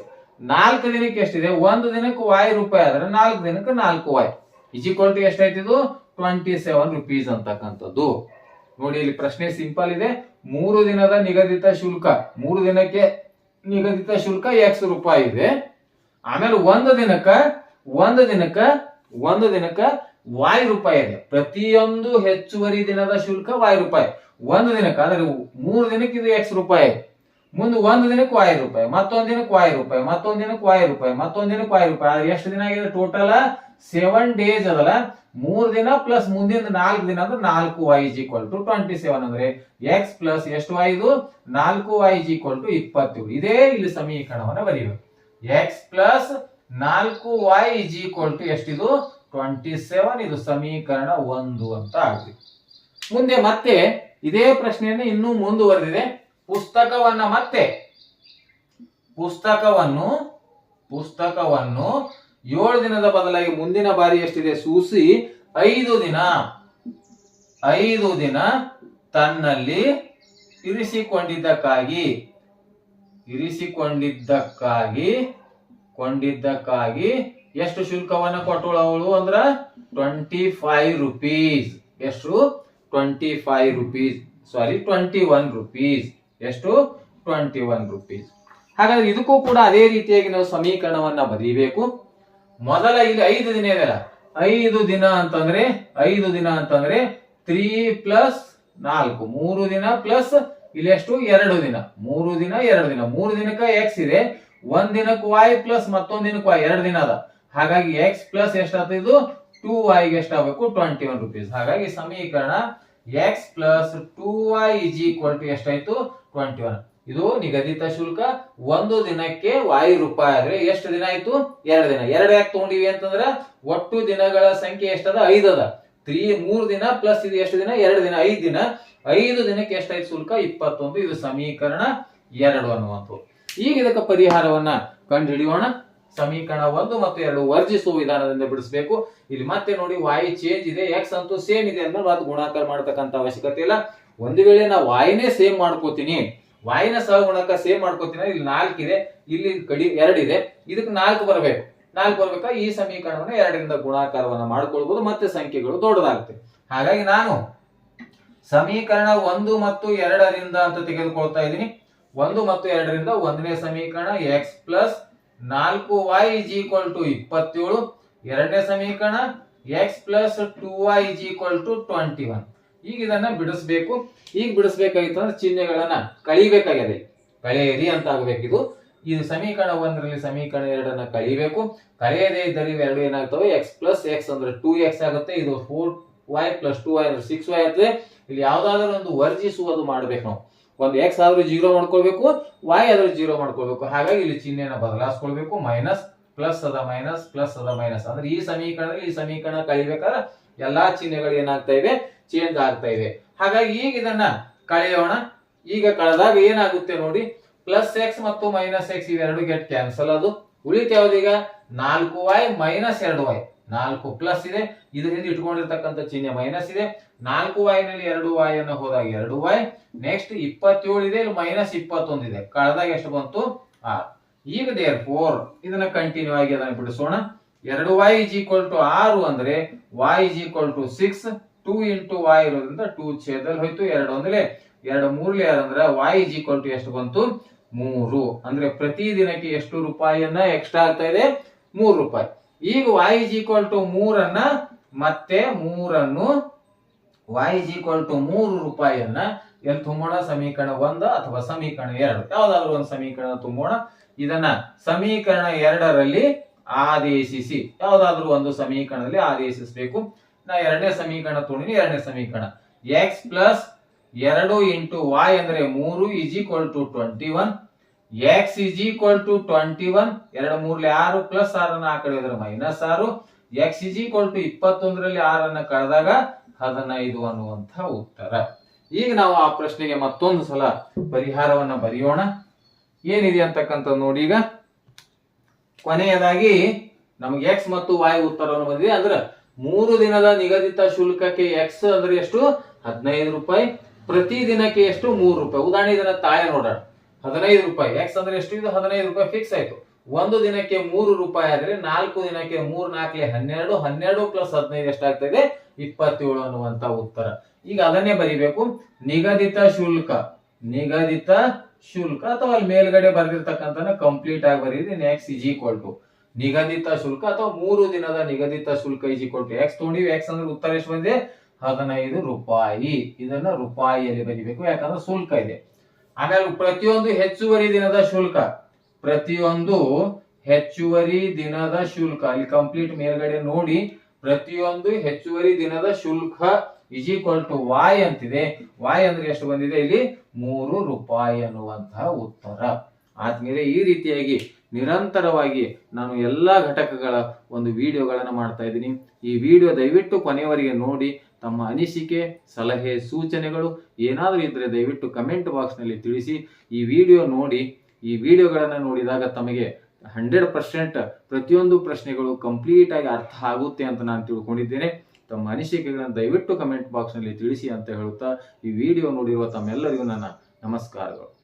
ನಾಲ್ಕು ದಿನಕ್ಕೆ ಎಷ್ಟಿದೆ? ಒಂದು ದಿನಕ್ಕೆ ವಾಯ್ ರೂಪಾಯಿ ಆದ್ರೆ ನಾಲ್ಕು ದಿನಕ್ಕೆ ನಾಲ್ಕು ವಾಯ್ ಇಜಿಕ್ವಲ್ ಟು ಎಷ್ಟಾಯ್ತಿದು ಟ್ವೆಂಟಿ ಸೆವೆನ್ ರುಪೀಸ್ ಅಂತಕ್ಕಂಥದ್ದು. ನೋಡಿ, ಇಲ್ಲಿ ಪ್ರಶ್ನೆ ಸಿಂಪಲ್ ಇದೆ. ಮೂರು ದಿನದ ನಿಗದಿತ ಶುಲ್ಕ. ಮೂರು ದಿನಕ್ಕೆ ನಿಗದಿತ ಶುಲ್ಕ ಎಕ್ಸ್ ರೂಪಾಯಿ ಇದೆ. ಆಮೇಲೆ ಒಂದು ದಿನಕ್ಕ ಒಂದು ದಿನಕ್ಕ ಒಂದು ದಿನಕ್ಕ ವಾಯ್ ರೂಪಾಯಿ ಇದೆ. ಪ್ರತಿಯೊಂದು ಹೆಚ್ಚುವರಿ ದಿನದ ಶುಲ್ಕ ವಾಯ್ ರೂಪಾಯಿ ಒಂದು ದಿನಕ್ಕೆ, ಅಂದ್ರೆ ಮೂರು ದಿನಕ್ಕೆ ಇದು ಎಕ್ಸ್ ರೂಪಾಯಿ. ಮುಂದೆ ಒಂದು ದಿನಕ್ಕೆ ವಾಯ್ ರೂಪಾಯಿ ಮತ್ತೊಂದು ದಿನಕ್ಕೆ ವಾಯ್ ರೂಪಾಯಿ ಮತ್ತೊಂದು ದಿನಕ್ಕೆ ವಾಯ್ ರೂಪಾಯಿ ಮತ್ತೊಂದು ದಿನಕ್ಕೆ ವಾಯ್ ರೂಪಾಯಿ ಆದ್ರೆ ಎಷ್ಟು ದಿನ ಆಗಿದೆ ಟೋಟಲ್ ಸೆವೆನ್ ಡೇಸ್ ಅದಲ್ಲ. ಮೂರ್ ದಿನ ಪ್ಲಸ್ ಮುಂದಿನ ನಾಲ್ಕು ದಿನ ಅಂದ್ರೆ ನಾಲ್ಕು Y is equal to twenty seven ಅಂದ್ರೆ ಎಕ್ಸ್ ಪ್ಲಸ್ ಎಷ್ಟು ವೈ ಇದು? ನಾಲ್ಕು ವೈ ಇಸ್ ಈಕ್ವಲ್ ಟು ಇಪ್ಪತ್ತೇಳು. ಇದೇ ಇಲ್ಲಿ ಸಮೀಕರಣವನ್ನ ಬರೆಯಬೇಕು ಎಕ್ಸ್ ಪ್ಲಸ್ ನಾಲ್ಕು ವೈ ಇಸ್ ಈಕ್ವಲ್ ಟು ಎಷ್ಟಿದು? ಟ್ವೆಂಟಿ ಸೆವೆನ್ ಇದು ಸಮೀಕರಣ ಒಂದು ಅಂತ ಆಗಿದೆ ಮುಂದೆ ಮತ್ತೆ ಇದೇ ಪ್ರಶ್ನೆಯನ್ನು ಇನ್ನೂ ಮುಂದುವರೆದಿದೆ. ಪುಸ್ತಕವನ್ನ ಮತ್ತೆ ಪುಸ್ತಕವನ್ನು ಪುಸ್ತಕವನ್ನು ಏಳು ದಿನದ ಬದಲಾಗಿ ಮುಂದಿನ ಬಾರಿ ಎಷ್ಟಿದೆ? ಸೂಸಿ ಐದು ದಿನ. ಐದು ದಿನ ತನ್ನಲ್ಲಿ ಇರಿಸಿಕೊಂಡಿದ್ದಕ್ಕಾಗಿ ಇರಿಸಿಕೊಂಡಿದ್ದಕ್ಕಾಗಿ ಕೊಂಡಿದ್ದಕ್ಕಾಗಿ ಎಷ್ಟು ಶುಲ್ಕವನ್ನ ಕೊಟ್ಟಳು ಅವಳು ಅಂದ್ರ? ಟ್ವೆಂಟಿ ಫೈವ್ ರುಪೀಸ್ ಎಷ್ಟು? Twenty five rupees sorry twenty one rupees ಎಷ್ಟು? ಟ್ವೆಂಟಿ ಒನ್ ರುಪೀಸ್ ಹಾಗಾದ್ರೆ ಇದಕ್ಕೂ ಕೂಡ ಅದೇ ರೀತಿಯಾಗಿ ನಾವು ಸಮೀಕರಣವನ್ನ ಬರೀಬೇಕು. ಮೊದಲ ಇಲ್ಲಿ ಐದು ದಿನ ಇದೆಯಲ್ಲ? ಐದು ದಿನ ಅಂತಂದ್ರೆ, ಐದು ದಿನ ಅಂತಂದ್ರೆ ತ್ರೀ ಪ್ಲಸ್ ನಾಲ್ಕು. ಮೂರು ದಿನ ಪ್ಲಸ್ ಇಲ್ಲಿ ಎಷ್ಟು? ಎರಡು ದಿನ. ಮೂರು ದಿನ, ಎರಡು ದಿನ. ಮೂರು ದಿನಕ್ಕೆ ಎಕ್ಸ್ ಇದೆ. ಒಂದ್ ದಿನಕ್ಕೆ ವಾಯ್ ಪ್ಲಸ್ ಮತ್ತೊಂದ್ ದಿನಕ್ಕೆ ವಾಯ್ ಎರಡು ದಿನ ಅದ. ಹಾಗಾಗಿ ಎಕ್ಸ್ ಪ್ಲಸ್ ಎಷ್ಟಾಗ್ತದೆ ಇದು ಟೂ ವಾಯ್ಗೆ ಎಷ್ಟಾಗಬೇಕು ಟ್ವೆಂಟಿ ಒನ್ ರುಪೀಸ್ ಹಾಗಾಗಿ ಸಮೀಕರಣ X plus two Y is equal to ಎಷ್ಟಾಯ್ತು ಟ್ವೆಂಟಿ ಒನ್ ಇದು ನಿಗದಿತ ಶುಲ್ಕ. ಒಂದು ದಿನಕ್ಕೆ ವಾಯು ರೂಪಾಯಿ ಆದ್ರೆ ಎಷ್ಟು ದಿನ ಆಯ್ತು? ಎರಡು ದಿನ. ಎರಡು ಯಾಕೆ ತಗೊಂಡಿವಿ ಅಂತಂದ್ರೆ ಒಟ್ಟು ದಿನಗಳ ಸಂಖ್ಯೆ ಎಷ್ಟದ ಐದು ಅದ. ತ್ರೀ, ಮೂರು ದಿನ ಪ್ಲಸ್ ಇದು ಎಷ್ಟು ದಿನ? ಎರಡು ದಿನ. ಐದು ದಿನ. ಐದು ದಿನಕ್ಕೆ ಎಷ್ಟಾಯ್ತು ಶುಲ್ಕ? ಇಪ್ಪತ್ತೊಂದು. ಇದು ಸಮೀಕರಣ ಎರಡು ಅನ್ನುವಂಥದ್ದು. ಈಗ ಇದಕ್ಕೆ ಪರಿಹಾರವನ್ನ ಕಂಡು ಹಿಡಿಯೋಣ ಸಮೀಕರಣ ಒಂದು ಮತ್ತು ಎರಡು ವರ್ಜಿಸುವ ವಿಧಾನದಿಂದ ಬಿಡಿಸಬೇಕು. ಇಲ್ಲಿ ಮತ್ತೆ ನೋಡಿ ವಾಯು ಚೇಂಜ್ ಇದೆ ಎಕ್ಸ್ ಅಂತೂ ಸೇಮ್ ಇದೆ ಅಂದ್ರೆ ಅದು ಗುಣಾಕಾರ ಮಾಡತಕ್ಕಂತ ಅವಶ್ಯಕತೆ ಇಲ್ಲ. ಒಂದು ವೇಳೆ ನಾ ವಾಯಿನೇ ಸೇಮ್ ಮಾಡ್ಕೋತೀನಿ ವಾಯಿನ ಸಹಗುಣಕ ಸೇಮ್ ಮಾಡ್ಕೋತೀನಿ ಇಲ್ಲಿ ನಾಲ್ಕು ಇದೆ, ಇಲ್ಲಿ ಕಡಿ ಎರಡಿದೆ ಇದಕ್ಕೆ ನಾಲ್ಕು ಬರಬೇಕು. ನಾಲ್ಕು ಬರ್ಬೇಕಾ? ಈ ಸಮೀಕರಣವನ್ನು ಎರಡರಿಂದ ಗುಣಾಕಾರವನ್ನು ಮಾಡ್ಕೊಳ್ಬಹುದು ಮತ್ತೆ ಸಂಖ್ಯೆಗಳು ದೊಡ್ಡದಾಗುತ್ತೆ. ಹಾಗಾಗಿ ನಾನು ಸಮೀಕರಣ ಒಂದು ಮತ್ತು ಎರಡರಿಂದ ಅಂತ ತೆಗೆದುಕೊಳ್ತಾ ಇದ್ದೀನಿ. ಒಂದು ಮತ್ತು ಎರಡರಿಂದ ಒಂದನೇ ಸಮೀಕರಣ ಎಕ್ಸ್ ಪ್ಲಸ್ ನಾಲ್ಕು ವೈ ಇಸ್ ಈಕ್ವಲ್ ಟು ಇಪ್ಪತ್ತೇಳು. ಎರಡನೇ ಸಮೀಕರಣ X plus two Y is equal to twenty one ಈಗ ಇದನ್ನ ಬಿಡಿಸ್ಬೇಕು. ಈಗ ಬಿಡಿಸ್ಬೇಕಾಗಿತ್ತು ಅಂದ್ರೆ ಚಿಹ್ನೆಗಳನ್ನ ಕಳಿಬೇಕಾಗಿದೆ. ಕಳೆಯಿರಿ ಅಂತ ಆಗ್ಬೇಕು ಇದು. ಇದು ಸಮೀಕರಣ ಒಂದರಲ್ಲಿ ಸಮೀಕರಣ ಎರಡನ್ನ ಕಳಿಬೇಕು. ಕಳೆಯದೇ ಇದ್ದರೆ ಇವೆರಡು ಏನಾಗ್ತವೆ? ಎಕ್ಸ್ ಪ್ಲಸ್ ಎಕ್ಸ್ ಅಂದ್ರೆ ಟೂ ಎಕ್ಸ್ ಆಗುತ್ತೆ. ಇದು four Y plus two Y ಅಂದ್ರೆ ಸಿಕ್ಸ್ ವೈ ಆಗ್ತದೆ ಇಲ್ಲಿ ಯಾವ್ದಾದ್ರು ಒಂದು ವರ್ಜಿಸುವುದು ಮಾಡ್ಬೇಕು ನಾವು. ಒಂದು ಎಕ್ಸ್ ಆದ್ರೂ ಜೀರೋ ಮಾಡ್ಕೊಳ್ಬೇಕು ವೈ ಆದ್ರೂ ಜೀರೋ ಮಾಡ್ಕೊಳ್ಬೇಕು. ಹಾಗಾಗಿ ಇಲ್ಲಿ ಚಿಹ್ನೆನ ಬದಲಾಯಿಸ್ಕೊಳ್ಬೇಕು. ಮೈನಸ್ ಪ್ಲಸ್ ಅದ ಮೈನಸ್ ಪ್ಲಸ್ ಅದ ಮೈನಸ್ ಅಂದ್ರೆ ಈ ಸಮೀಕರಣದಲ್ಲಿ ಈ ಸಮೀಕರಣ ಕಳಿಬೇಕಾದ್ರೆ ಎಲ್ಲಾ ಚಿಹ್ನೆಗಳು ಏನಾಗ್ತಾ ಇವೆ? ಚೇಂಜ್ ಆಗ್ತಾ ಇವೆ. ಹಾಗಾಗಿ ಈಗ ಇದನ್ನ ಕಳೆಯೋಣ. ಈಗ ಕಳೆದಾಗ ಏನಾಗುತ್ತೆ ನೋಡಿ? ಪ್ಲಸ್ ಎಕ್ಸ್ ಮತ್ತು ಮೈನಸ್ ಎಕ್ಸ್ ಇವೆರಡು ಗೆಟ್ ಕ್ಯಾನ್ಸಲ್ ಅದು. ಉಳಿತ ಯಾವ್ದೀಗ ನಾಲ್ಕು ವೈ ಮೈನಸ್ ಎರಡು ವೈ ನಾಲ್ಕು ಪ್ಲಸ್ ಇದೆ. ಇದರಿಂದ ಇಟ್ಕೊಂಡಿರ್ತಕ್ಕಂಥ ಚಿಹ್ನೆ ಮೈನಸ್ ಇದೆ. ನಾಲ್ಕು ವೈ ನಲ್ಲಿ ಎರಡು ವೈ ಅನ್ನು ಹೋದಾಗ ಎರಡು ವೈ ನೆಕ್ಸ್ಟ್ ಇಪ್ಪತ್ತೇಳು ಇದೆ. ಇಲ್ಲಿ ಮೈನಸ್ ಇಪ್ಪತ್ತೊಂದು ಇದೆ. ಕಳೆದಾಗ ಎಷ್ಟು ಬಂತು? ಆರ್. ಈಗ ದೇರ್ ಫೋರ್ ಇದನ್ನ ಕಂಟಿನ್ಯೂ ಆಗಿ ಅದನ್ನು ಬಿಡಿಸೋಣ. ಎರಡು ವೈ ಇಸ್ ಈಕ್ವಲ್ ಟು ಆರು ಅಂದ್ರೆ Y is equal to six two into Y ಇರೋದ್ರಿಂದ ಟೂ ಛೇದಲ್ಲಿ ಹೋಯ್ತು. ಎರಡು ಅಂದ್ರೆ ಎರಡು ಮೂರ್ಲಿ ಅಂದ್ರೆ ವೈ ಇಸ್ ಈಕ್ವಲ್ ಟು ಎಷ್ಟು ಬಂತು? ಮೂರು. ಅಂದ್ರೆ ಪ್ರತಿ ದಿನಕ್ಕೆ ಎಷ್ಟು ರೂಪಾಯಿಯನ್ನ ಎಕ್ಸ್ಟ್ರಾ ಆಗ್ತಾ ಇದೆ? ಮೂರು ರೂಪಾಯಿ. ಈಗ ವೈ ಇಸ್ ಈಕ್ವಲ್ ಟು ಮೂರನ್ನ ಮತ್ತೆ ಮೂರನ್ನು ವೈ ಇಸ್ ಈಕ್ವಲ್ ಟು ಮೂರು ರೂಪಾಯಿಯನ್ನ ಎಲ್ಲಿ ತುಂಬೋಣ? ಸಮೀಕರಣ ಒಂದು ಅಥವಾ ಸಮೀಕರಣ ಎರಡು. ಯಾವ್ದಾದ್ರು ಒಂದು ಸಮೀಕರಣ ತುಂಬೋಣ. ಇದನ್ನ ಸಮೀಕರಣ ಎರಡರಲ್ಲಿ ಆದೇಶಿಸಿ. ಯಾವ್ದಾದ್ರು ಒಂದು ಸಮೀಕರಣದಲ್ಲಿ ಆದೇಶಿಸಬೇಕು. ನಾ ಎರಡನೇ ಸಮೀಕರಣ ತೊಗೊಂಡಿನಿ, ಎರಡನೇ ಸಮೀಕರಣ. ಎಕ್ಸ್ ಪ್ಲಸ್ ಎರಡು ಇಂಟು ವಾಯ್ ಅಂದ್ರೆ ಮೂರು is equal to twenty one X is equal to twenty one ಎರಡು ಮೂರ್ಲಿ ಆರು ಪ್ಲಸ್ ಆರನ್ನ ಆ ಕಡೆ ಹೋದ್ರೆ ಮೈನಸ್ ಆರು. ಎಕ್ಸ್ ಇಸ್ ಈಕ್ವಲ್ ಟು ಇಪ್ಪತ್ತೊಂದರಲ್ಲಿ ಆರನ್ನ ಕಳೆದಾಗ ಹದಿನೈದು ಅನ್ನುವಂಥ ಉತ್ತರ. ಈಗ ನಾವು ಆ ಪ್ರಶ್ನೆಗೆ ಮತ್ತೊಂದು ಸಲ ಪರಿಹಾರವನ್ನ ಬರೆಯೋಣ. ಏನಿದೆ ಅಂತಕ್ಕಂಥ ನೋಡಿ ಈಗ. ಕೊನೆಯದಾಗಿ ನಮಗೆ ಎಕ್ಸ್ ಮತ್ತು ವಾಯ್ ಉತ್ತರವನ್ನು ಬಂದಿದೆ. ಅಂದ್ರೆ ಮೂರು ದಿನದ ನಿಗದಿತ ಶುಲ್ಕಕ್ಕೆ ಎಕ್ಸ್ ಅಂದ್ರೆ ಎಷ್ಟು? ಹದಿನೈದು ರೂಪಾಯಿ. ಪ್ರತಿ ದಿನಕ್ಕೆ ಎಷ್ಟು? ಮೂರು ರೂಪಾಯಿ. ಉದಾಹರಣೆ ಇದನ್ನ ತಾಳೆ ನೋಡೋಣ. ಹದಿನೈದು ರೂಪಾಯಿ. ಎಕ್ಸ್ ಅಂದ್ರೆ ಎಷ್ಟು ಇದು? ಹದಿನೈದು ರೂಪಾಯಿ ಫಿಕ್ಸ್ ಆಯ್ತು. ಒಂದು ದಿನಕ್ಕೆ ಮೂರು ರೂಪಾಯಿ ಆದ್ರೆ ನಾಲ್ಕು ದಿನಕ್ಕೆ ಮೂರ್ ನಾಲ್ಕಲೆ ಹನ್ನೆರಡು ಹನ್ನೆರಡು ಪ್ಲಸ್ ಹದಿನೈದು ಎಷ್ಟಾಗ್ತಾ ಇದೆ? ಇಪ್ಪತ್ತೇಳು ಅನ್ನುವಂತ ಉತ್ತರ. ಈಗ ಅದನ್ನೇ ಬರಿಬೇಕು. ನಿಗದಿತ ಶುಲ್ಕ. ನಿಗದಿತ ಶುಲ್ಕ. ಅಥವಾ ಅಲ್ಲಿ ಮೇಲ್ಗಡೆ ಬರೆದಿರ್ತಕ್ಕಂಥ ಕಂಪ್ಲೀಟ್ ಆಗಿ ಬರೀರಿ ಎಕ್ಸ್ ಇಜಿ ಈಕ್ವಲ್ ಟು ನಿಗದಿತ ಶುಲ್ಕ ಅಥವಾ ಮೂರು ದಿನದ ನಿಗದಿತ ಶುಲ್ಕ ಇಜಿ ಈಕ್ವಲ್ ಟು ಎಕ್ಸ್ ತೊಗೊಂಡಿವಿ? ಎಕ್ಸ್ ಅಂದ್ರೆ ಉತ್ತರ ಎಷ್ಟು ಬಂದಿದೆ? ಹದಿನೈದು ರೂಪಾಯಿ. ಇದನ್ನ ರೂಪಾಯಿಯಲ್ಲಿ ಬರಿಬೇಕು. ಯಾಕಂದ್ರೆ ಶುಲ್ಕ ಇದೆ. ಆಮೇಲೆ ಪ್ರತಿಯೊಂದು ಹೆಚ್ಚುವರಿ ದಿನದ ಶುಲ್ಕ, ಪ್ರತಿಯೊಂದು ಹೆಚ್ಚುವರಿ ದಿನದ ಶುಲ್ಕ ಅಲ್ಲಿ ಕಂಪ್ಲೀಟ್ ಮೇಲ್ಗಡೆ ನೋಡಿ, ಪ್ರತಿಯೊಂದು ಹೆಚ್ಚುವರಿ ದಿನದ ಶುಲ್ಕ ಇಸ್ ಈಕ್ವಲ್ ಟು ವಾಯ್ ಅಂತಿದೆ. ವಾಯ್ ಅಂದ್ರೆ ಎಷ್ಟು ಬಂದಿದೆ? ಇಲ್ಲಿ ಮೂರು ರೂಪಾಯಿ ಅನ್ನುವಂತಹ ಉತ್ತರ. ಆದ್ಮೇಲೆ ಈ ರೀತಿಯಾಗಿ ನಿರಂತರವಾಗಿ ನಾನು ಎಲ್ಲ ಘಟಕಗಳ ಒಂದು ವಿಡಿಯೋಗಳನ್ನು ಮಾಡ್ತಾ ಇದ್ದೀನಿ. ಈ ವಿಡಿಯೋ ದಯವಿಟ್ಟು ಕೊನೆಯವರೆಗೆ ನೋಡಿ, ತಮ್ಮ ಅನಿಸಿಕೆ, ಸಲಹೆ, ಸೂಚನೆಗಳು ಏನಾದರೂ ಇದ್ದರೆ ದಯವಿಟ್ಟು ಕಮೆಂಟ್ ಬಾಕ್ಸ್ನಲ್ಲಿ ತಿಳಿಸಿ. ಈ ವಿಡಿಯೋ ನೋಡಿ, ಈ ವಿಡಿಯೋಗಳನ್ನು ನೋಡಿದಾಗ ತಮಗೆ ಹಂಡ್ರೆಡ್ ಪರ್ಸೆಂಟ್ ಪ್ರತಿಯೊಂದು ಪ್ರಶ್ನೆಗಳು ಕಂಪ್ಲೀಟ್ ಆಗಿ ಅರ್ಥ ಆಗುತ್ತೆ ಅಂತ ನಾನು ತಿಳ್ಕೊಂಡಿದ್ದೇನೆ. ತಮ್ಮ ಅನಿಸಿಕೆಗಳನ್ನು ದಯವಿಟ್ಟು ಕಮೆಂಟ್ ಬಾಕ್ಸ್ನಲ್ಲಿ ತಿಳಿಸಿ ಅಂತ ಹೇಳುತ್ತಾ, ಈ ವಿಡಿಯೋ ನೋಡಿರುವ ತಮ್ಮೆಲ್ಲರಿಗೂ ನನ್ನ ನಮಸ್ಕಾರಗಳು.